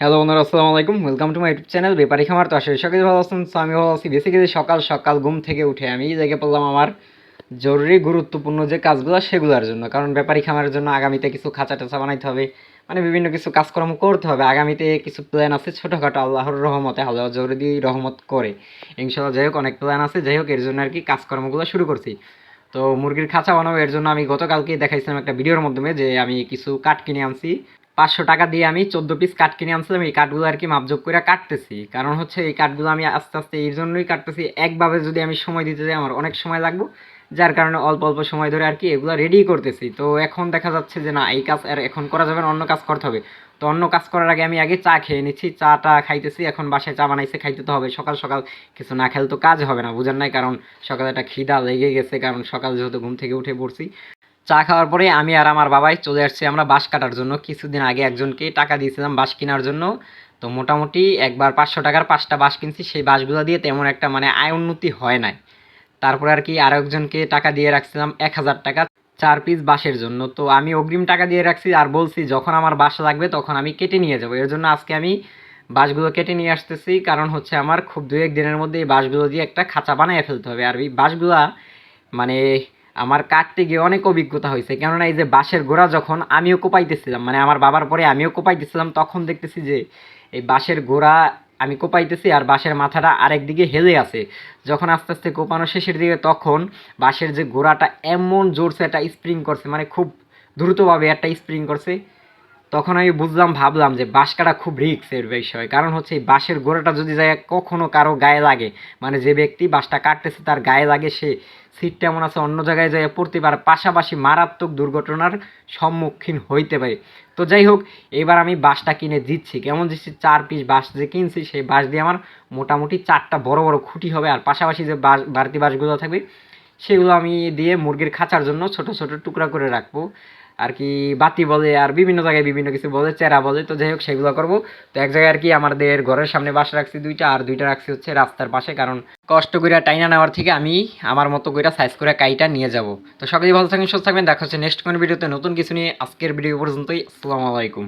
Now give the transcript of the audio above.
Hello বন্ধুরা আসসালামু আলাইকুম। Welcome to my YouTube channel Bepari Khamar তো আসলে সকলে ভালো আছেন। তো আমি ভালো আছি বেসিক্যালি সকাল সকাল ঘুম থেকে উঠে আমি জেগে পড়লাম আমার জরুরি গুরুত্বপূর্ণ যে কাজগুলো, সেগুলোর জন্য। কারণ ব্যাপারী খামারের জন্য আগামীতে কিছু খাঁচা টাচা বানাইতে হবে মানে বিভিন্ন কিছু কাজকর্ম করতে হবে। আগামীতে কিছু প্ল্যান আছে ছোটোখাটো, আল্লাহর রহমতে, আল্লাহ জরুরি রহমত করে। ইনশাল্লাহ যাই হোক, অনেক প্ল্যান আছে। যাই হোক, এর জন্য আর কি কাজকর্মগুলো শুরু করছি। তো মুরগির খাঁচা বানাবো, এর জন্য আমি গতকালকে দেখাইছিলাম একটা ভিডিওর মাধ্যমে যে আমি কিছু কাঠ কিনে আনছি। পাঁচশো টাকা দিয়ে আমি চোদ্দ পিস কাঠ কিনে আনছিলাম, এই কাঠগুলো আর কি মাপজোপ করে কাটতেছি। কারণ হচ্ছে এই কাঠগুলো আমি আস্তে আস্তে এই জন্যই কাটতেছি, একভাবে যদি আমি সময় দিতে যাই আমার অনেক সময় লাগবে। যার কারণে অল্প অল্প সময় ধরে আর কি এগুলো রেডি করতেছি। তো এখন দেখা যাচ্ছে যে না, এই কাজ আর এখন করা যাবে না, অন্য কাজ করতে হবে। তো অন্য কাজ করার আগে আমি আগে চা খেয়ে নিচ্ছি, চাটা খাইতেছি, এখন বাসায় চা বানাইছে, খাইতে তো হবে। সকাল সকাল কিছু না খেলে তো কাজ হবে না, বুঝেন নাই? কারণ সকালে একটা খিদা লেগে গেছে, কারণ সকাল যেহেতু ঘুম থেকে উঠে পড়ছি। চা খাওয়ার পরে আমি আর আমার বাবাই চলে আসছি আমরা বাঁশ কাটার জন্য। কিছুদিন আগে একজনকে টাকা দিয়েছিলাম বাঁশ কেনার জন্য। তো মোটামুটি একবার পাঁচশো টাকার পাঁচটা বাঁশ কিনছি, সেই বাঁশগুলো দিয়ে তেমন একটা মানে আয় উন্নতি হয় নাই। তারপরে আর কি আরেকজনকে টাকা দিয়ে রাখছিলাম এক হাজার টাকা চার পিস বাঁশের জন্য। তো আমি অগ্রিম টাকা দিয়ে রাখছি আর বলছি, যখন আমার বাঁশ লাগবে তখন আমি কেটে নিয়ে যাব। এর জন্য আজকে আমি বাঁশগুলো কেটে নিয়ে আসতেছি। কারণ হচ্ছে আমার খুব দু এক দিনের মধ্যে এই বাঁশগুলো দিয়ে একটা খাঁচা বানিয়ে ফেলতে হবে। আর এই বাঁশগুলা মানে আমার কাটতে গিয়ে অনেক অভিজ্ঞতা হয়েছে। কেননা এই যে বাঁশের গোড়া যখন আমিও কোপাইতেছিলাম মানে আমার বাবার পরে আমিও কোপাইতেছিলাম, তখন দেখতেছি যে এই বাঁশের গোড়া আমি কোপাইতেছি আর বাঁশের মাথাটা আরেক দিকে হেলে আছে। যখন আস্তে আস্তে কোপানো শেষের দিকে তখন বাঁশের যে গোড়াটা এমন জোরসে একটা স্প্রিং করছে মানে খুব দ্রুতভাবে একটা স্প্রিং করছে। তখন আমি বুঝলাম, ভাবলাম যে বাঁশ কাটা খুব রিক্সের বিষয়। কারণ হচ্ছে এই বাঁশের গোড়াটা যদি যায়, কখনো কারও গায়ে লাগে। মানে যে ব্যক্তি বাঁশটা কাটতেছে, তার গায়ে লাগে সে। সিটটা এমন আছে, অন্য জায়গায় যায় পড়তে পারে পাশাপাশি মারাত্মক দুর্ঘটনার সম্মুখীন হইতে পারে। তো যাই হোক, এবার আমি বাঁশটা কিনে দিচ্ছি। কেমন দিচ্ছি? চার পিস বাঁশ যে কিনছি, সেই বাঁশ দিয়ে আমার মোটামুটি চারটা বড় বড় খুঁটি হবে। আর পাশাপাশি যে বাঁশ, বাড়তি বাঁশগুলো থাকবে সেগুলো আমি দিয়ে মুরগির খাঁচার জন্য ছোট ছোট টুকরা করে রাখব। আর কি বাতি বলে আর বিভিন্ন জায়গায় বিভিন্ন কিছু বলে, চেরা বলে, তো যাই হোক সেগুলো করব। তো এক জায়গায় আর কি আমাদের ঘরের সামনে বাসা রাখছি দুইটা, আর দুইটা রাখছি হচ্ছে রাস্তার পাশে, কারণ কষ্ট করে টাইনা নেওয়ার থেকে আমি আমার মতো করে সাইজ করে কাইটা নিয়ে যাব। তো সকলেই ভালো থাকবেন সুস্থ থাকবেন, দেখা হচ্ছে নেক্সট কোনো ভিডিওতে নতুন কিছু নিয়ে আজকের ভিডিও পর্যন্তই। আসসালামু আলাইকুম।